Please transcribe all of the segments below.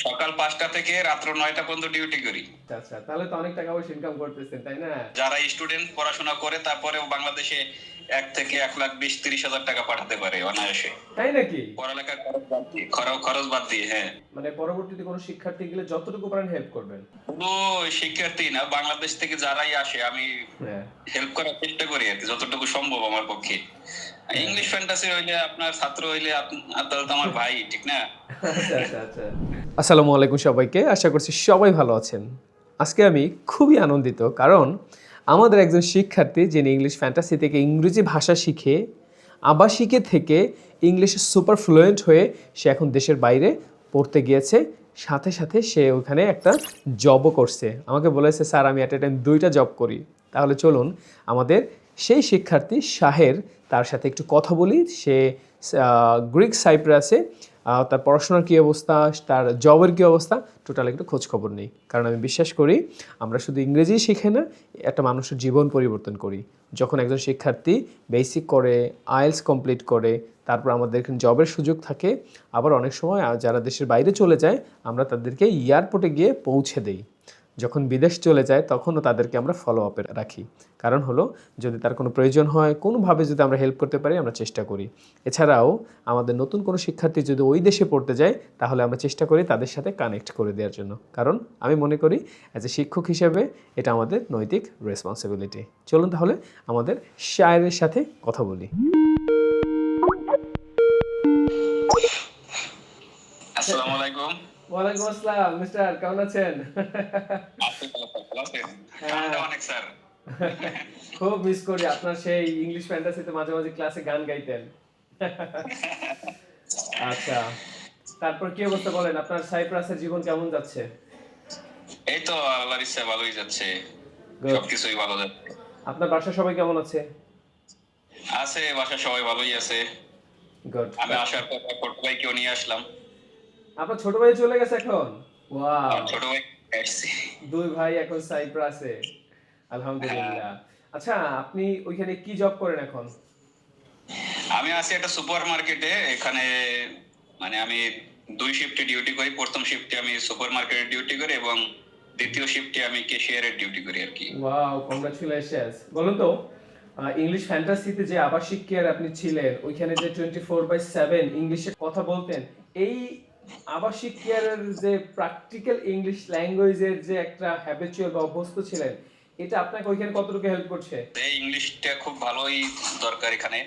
সকাল পাঁচটা থেকে রাত্র নয়টা পর্যন্ত ডিউটি করি। আচ্ছা আচ্ছা তাহলে তো অনেক টাকা পয়সা ইনকাম করতেছেন তাই না? যারা স্টুডেন্ট পড়াশোনা করে তারপরেও বাংলাদেশে এক থেকে এক লাখ বিশ তিরিশ হাজার টাকা পাঠাতে পারে অনায়াসে। তাই নাকি? পড়ালেখার খরচ বাদ দিয়ে খরচ- বাদ দিয়ে হ্যাঁ। মানে পরবর্তীতে কোনো শিক্ষার্থী গেলে যতটুকু পারেন হেল্প করবেন। কোনো শিক্ষার্থী না বাংলাদেশ থেকে যারাই আসে আমি হ্যাঁ। হেল্প করার চেষ্টা করি আর কি, যতটুকু সম্ভব আমার পক্ষে। ইংলিশ ফ্যান্টাসি হইলে আপনার ছাত্র হইলে আপ- আপনার তো আমার ভাই ঠিক না? আচ্ছা আচ্ছা আচ্ছা। আসসালামু আলাইকুম সবাইকে আশা করছি সবাই ভালো আছেন। আজকে আমি খুবই আনন্দিত কারণ আমাদের একজন শিক্ষার্থী যিনি ইংলিশ ফ্যান্টাসি থেকে ইংরেজি ভাষা শিখে আবাসিকে থেকে ইংলিশে সুপার ফ্লুয়েন্ট হয়ে সে এখন দেশের বাইরে পড়তে গিয়েছে। সাথে সাথে সে ওখানে একটা জবও করছে। আমাকে বলেছে স্যার আমি অ্যাট এ টাইম দুইটা জব করি। তাহলে চলুন আমাদের সেই শিক্ষার্থী শাহের তার সাথে একটু কথা বলি। সে গ্রিক সাইপ্রাসে তার পড়াশোনার কী অবস্থা, তার জবের কী অবস্থা, টোটাল একটু খোঁজ খবর নেই। কারণ আমি বিশ্বাস করি, আমরা শুধু ইংরেজি শিখে না, একটা মানুষের জীবন পরিবর্তন করি। যখন একজন শিক্ষার্থী বেসিক করে আইএলস কমপ্লিট করে, তারপর আমাদের এখানে জবের সুযোগ থাকে, আবার অনেক সময় যারা দেশের বাইরে চলে যায়, আমরা তাদেরকে এয়ারপোর্টে গিয়ে পৌঁছে দেই। যখন বিদেশ চলে যায়, তখনও তাদেরকে আমরা ফলো আপে রাখি। কারণ হলো, যদি তার কোনো প্রয়োজন হয়, কোনোভাবে যদি আমরা হেল্প করতে পারি, আমরা চেষ্টা করি। এছাড়াও, আমাদের নতুন কোনো শিক্ষার্থী যদি ওই দেশে পড়তে যায়, তাহলে আমরা চেষ্টা করি তাদের সাথে কানেক্ট করে দেওয়ার জন্য। কারণ আমি মনে করি অ্যাজ এ শিক্ষক হিসেবে, এটা আমাদের নৈতিক রেসপন্সিবিলিটি চলুন তাহলে আমাদের শায়ের সাথে কথা বলি। আসসালামু আলাইকুম। ওয়ালাইকুম আসসালাম মিস্টার কেমন আছেন? স্যার। খুব মিস করি আপনার সেই ইংলিশ ফ্যান্টাসিতে মাঝে মাঝে ক্লাসে গান গাইতেন। আচ্ছা তারপর কি অবস্থা বলেন? আপনার সাইপ্রাসের জীবন কেমন যাচ্ছে? এই তো আল্লাহর ইচ্ছা ভালোই যাচ্ছে। সবকিছুই ভালো যাচ্ছে। আপনার বাসা সবাই কেমন আছে? আছে বাসা সবাই ভালোই আছে। গুড আমি আসার পর ছোট ভাইকেও নিয়ে আসলাম। আপনার ছোট ভাই চলে গেছে এখন? ওয়াও ছোট ভাই দুই ভাই এখন সাইপ্রাসে। আলহামদুলিল্লাহ। আচ্ছা আপনি ওইখানে কি জব করেন এখন? আমি আছি একটা সুপার মার্কেটে এখানে মানে আমি দুই শিফটে ডিউটি করি। প্রথম শিফটে আমি সুপার মার্কেটে ডিউটি করি এবং দ্বিতীয় শিফটে আমি ক্যাশিয়ারের ডিউটি করি আর কি। ওয়াও কংগ্রাচুলেশনস বলুন তো ইংলিশ ফ্যান্টাসিতে যে আবাসিক কেয়ার আপনি ছিলেন ওইখানে যে টোয়েন্টি ফোর বাই সেভেন ইংলিশে কথা বলতেন এই আবাসিক কেয়ারের যে প্র্যাকটিক্যাল ইংলিশ ল্যাঙ্গুয়েজের যে একটা হ্যাবিচুয়াল বা অভ্যস্ত ছিলেন এটা আপনাকে ওইখানে কতটুকু হেল্প করছে? এই ইংলিশটা খুব ভালোই দরকার এখানে।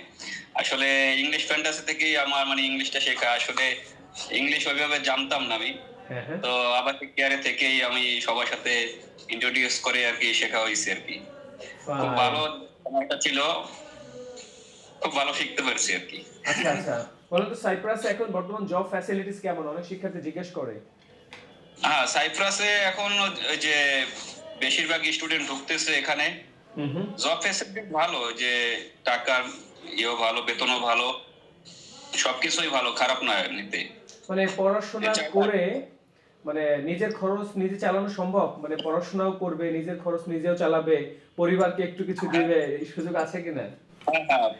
আসলে ইংলিশ ফ্যান্টাসি থেকেই আমার মানে ইংলিশটা শেখা। আসলে ইংলিশ ওইভাবে জানতাম না আমি। হ্যাঁ হ্যাঁ। তো আবার কেয়ারে থেকেই আমি সবার সাথে ইন্ট্রোডিউস করে আর কি শেখা হয়েছে আর কি। খুব ভালো ছিল। খুব ভালো শিখতে পারছি আর কি। আচ্ছা আচ্ছা। বলুন তো সাইপ্রাসে এখন বর্তমান জব ফ্যাসিলিটিস কেমন? অনেক শিক্ষার্থী জিজ্ঞেস করে। হ্যাঁ সাইপ্রাসে এখন যে বেশিরভাগ স্টুডেন্ট ঢুকতেছে এখানে। জব ফেসিলিটি ভালো যে টাকার ইয়েও ভালো বেতনও ভালো সবকিছুই ভালো খারাপ না নিতে মানে পড়াশোনা করে মানে নিজের খরচ নিজে চালানো সম্ভব? মানে পড়াশোনাও করবে নিজের খরচ নিজেও চালাবে পরিবারকে একটু কিছু দিবে এই সুযোগ আছে কিনা?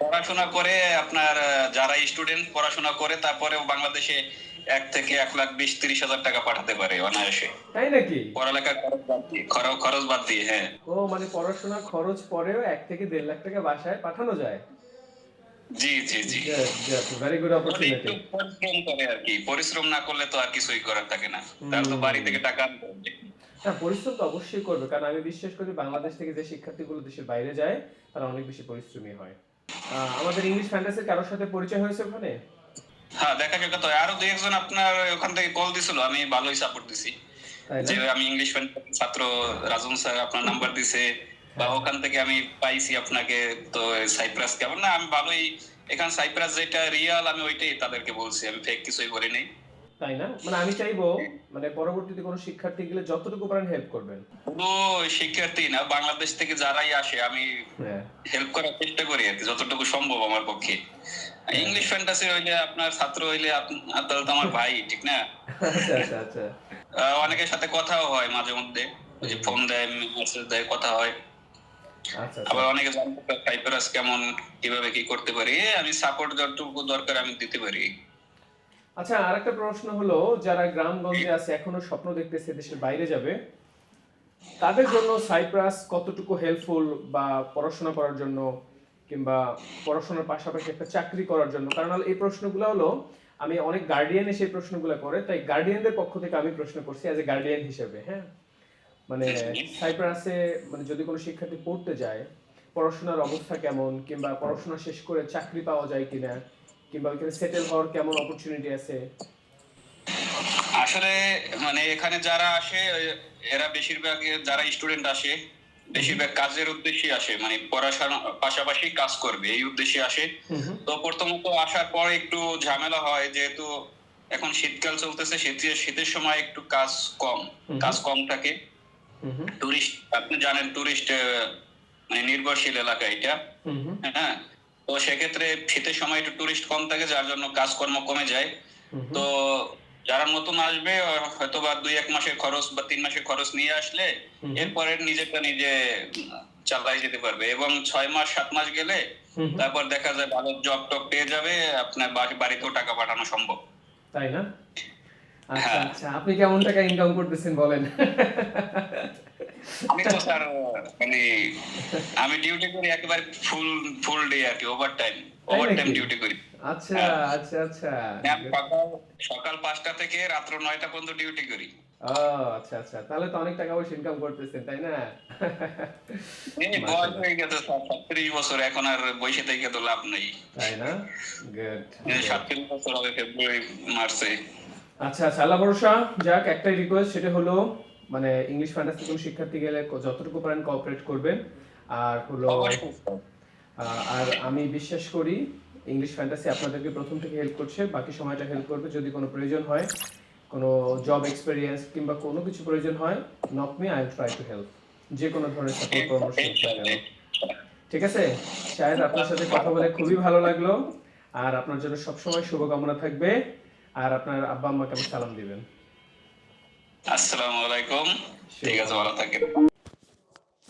পড়াশোনা করে আপনার যারা স্টুডেন্ট পড়াশোনা করে তারপরেও বাংলাদেশে এক থেকে এক লাখ বিশ তিরিশ হাজার টাকা পাঠাতে পারে অনায়াসে। তাই নাকি? পড়ালেখার খরচ বাদ খরচ- বাদ দিয়ে হ্যাঁ। ও মানে পড়াশোনার খরচ পরেও এক থেকে দেড় লাখ টাকা বাসায় পাঠানো যায়? জি জি জি। ভেরি গুড অপরচুনিটি পরিশ্রম করে আর কি পরিশ্রম না করলে তো আর কিছুই করার থাকে না। তার তো বাড়ি থেকে টাকা আনতে। হ্যাঁ পরিশ্রম তো অবশ্যই করবে। কারণ আমি বিশ্বাস করি বাংলাদেশ থেকে যে শিক্ষার্থীগুলো দেশের বাইরে যায় তারা অনেক বেশি পরিশ্রমী হয়। আমাদের ইংলিশ ফ্যান্টাসির কারোর সাথে পরিচয় হয়েছে ওখানে? হ্যাঁ দেখা আরও দুই একজন আপনার ওখান থেকে কল দিছিল আমি ভালোই সাপোর্ট দিছি। যে আমি ইংলিশ ছাত্র রাজন স্যার আপনার নাম্বার দিছে বা ওখান থেকে আমি পাইছি আপনাকে তো সাইপ্রাস কেমন? না আমি ভালোই এখান সাইপ্রাস যেটা রিয়াল আমি ওইটাই তাদেরকে বলছি আমি ফেক কিছুই বলি নাই তাই না? মানে আমি চাইব মানে পরবর্তীতে কোনো শিক্ষার্থী গেলে যতটুকু পারেন হেল্প করবেন। কোনো শিক্ষার্থী না বাংলাদেশ থেকে যারাই আসে আমি হ্যাঁ। হেল্প করার চেষ্টা করি আর যতটুকু সম্ভব আমার পক্ষে। ইংলিশ ফ্যান্টাসি হইলে আপনার ছাত্র হইলে আপ- আপনার তো আমার ভাই ঠিক না? আচ্ছা আচ্ছা আচ্ছা। অনেকের সাথে কথাও হয় মাঝে মধ্যে ওই যে ফোন দেয় মেসেজ দেয় কথা হয়। আচ্ছা আবার অনেকে জানতে সাইপ্রাস কেমন কীভাবে কি করতে পারি আমি সাপোর্ট যতটুকু দরকার আমি দিতে পারি। আচ্ছা আরেকটা প্রশ্ন হলো, যারা গ্রামগঞ্জে আছে, এখনও স্বপ্ন দেখতেছে দেশের বাইরে যাবে, তাদের জন্য সাইপ্রাস কতটুকু হেল্পফুল বা পড়াশোনা করার জন্য কিংবা পড়াশোনার পাশাপাশি একটা চাকরি করার জন্য? কারণ এই প্রশ্নগুলো হলো, আমি অনেক গার্ডিয়ান এসে প্রশ্নগুলো করে, তাই গার্ডিয়ানদের পক্ষ থেকে আমি প্রশ্ন করছি অ্যাজ এ গার্ডিয়ান হিসেবে হ্যাঁ? মানে সাইপ্রাসে মানে যদি কোনো শিক্ষার্থী পড়তে যায়, পড়াশোনার অবস্থা কেমন, কিংবা পড়াশোনা শেষ করে চাকরি পাওয়া যায় কিনা কিংবা ওইখানে সেটেল হওয়ার কেমন অপরচুনিটি আছে? আসলে মানে এখানে যারা আসে এরা বেশিরভাগ যারা স্টুডেন্ট আসে বেশিরভাগ কাজের উদ্দেশ্যে আসে মানে পড়াশোনার পাশাপাশি কাজ করবে এই উদ্দেশ্যে আসে। তো প্রথমত আসার পর একটু ঝামেলা হয় যেহেতু এখন শীতকাল চলতেছে শীতের শীতের সময় একটু কাজ কম কাজ কম থাকে। টুরিস্ট আপনি জানেন টুরিস্ট মানে নির্ভরশীল এলাকা এটা। হ্যাঁ তো সেক্ষেত্রে শীতের সময় একটু টুরিস্ট কম থাকে যার জন্য কাজকর্ম কমে যায়। তো যারা নতুন আসবে হয়তো বা দুই এক মাসের খরচ বা তিন মাসের খরচ নিয়ে আসলে এরপরে নিজেরটা নিজে চালাই যেতে পারবে এবং ছয় মাস সাত মাস গেলে। তারপর দেখা যায় ভালো জব টব পেয়ে যাবে আপনার বাড়িতেও টাকা পাঠানো সম্ভব তাই না আচ্ছা হ্যাঁ। আচ্ছা আপনি কেমন টাকা ইনকাম করতেছেন বলেন? আমি তো স্যার মানে আমি ডিউটি করি একেবারে ফুল ফুল ডে আর কি overtime overtime duty করি। আচ্ছা আচ্ছা আচ্ছা। সকাল সকাল পাঁচটা থেকে রাত্র নয়টা পর্যন্ত ডিউটি করি। ও আচ্ছা আচ্ছা তাহলে তো অনেক টাকা পয়সা ইনকাম করতেছেন তাই না? এই বয়স হয়ে গেছে স্যার সাতত্রিশ বছর এখন আর বসে থেকে তো লাভ নেই। তাই না? গুড সাতত্রিশ বছর হবে ফেব্রুয়ারি মার্চে। আচ্ছা আচ্ছা আল্লাহ ভরসা। যাক একটাই রিকোয়েস্ট সেটা হলো মানে ইংলিশ ফ্যান্টাসি কোন শিক্ষার্থী গেলে যতটুকু পারেন কোঅপারেট করবেন। আর হলো আর আমি বিশ্বাস করি ইংলিশ ফ্যান্টাসি আপনাদেরকে প্রথম থেকে হেল্প করছে বাকি সময়টা হেল্প করবে যদি কোনো প্রয়োজন হয়। কোনো জব এক্সপেরিয়েন্স কিংবা কোনো কিছু প্রয়োজন হয় knock me I try to help যে কোনো ধরনের সাপোর্ট পরামর্শ ঠিক আছে? শাহেদ আপনার সাথে কথা বলে খুবই ভালো লাগল। আর আপনার জন্য সবসময় শুভকামনা থাকবে। আর আপনার আব্বা আম্মাকে সালাম দিবেন। আসসালামু আলাইকুম। ঠিক আছে ভালো থাকেন।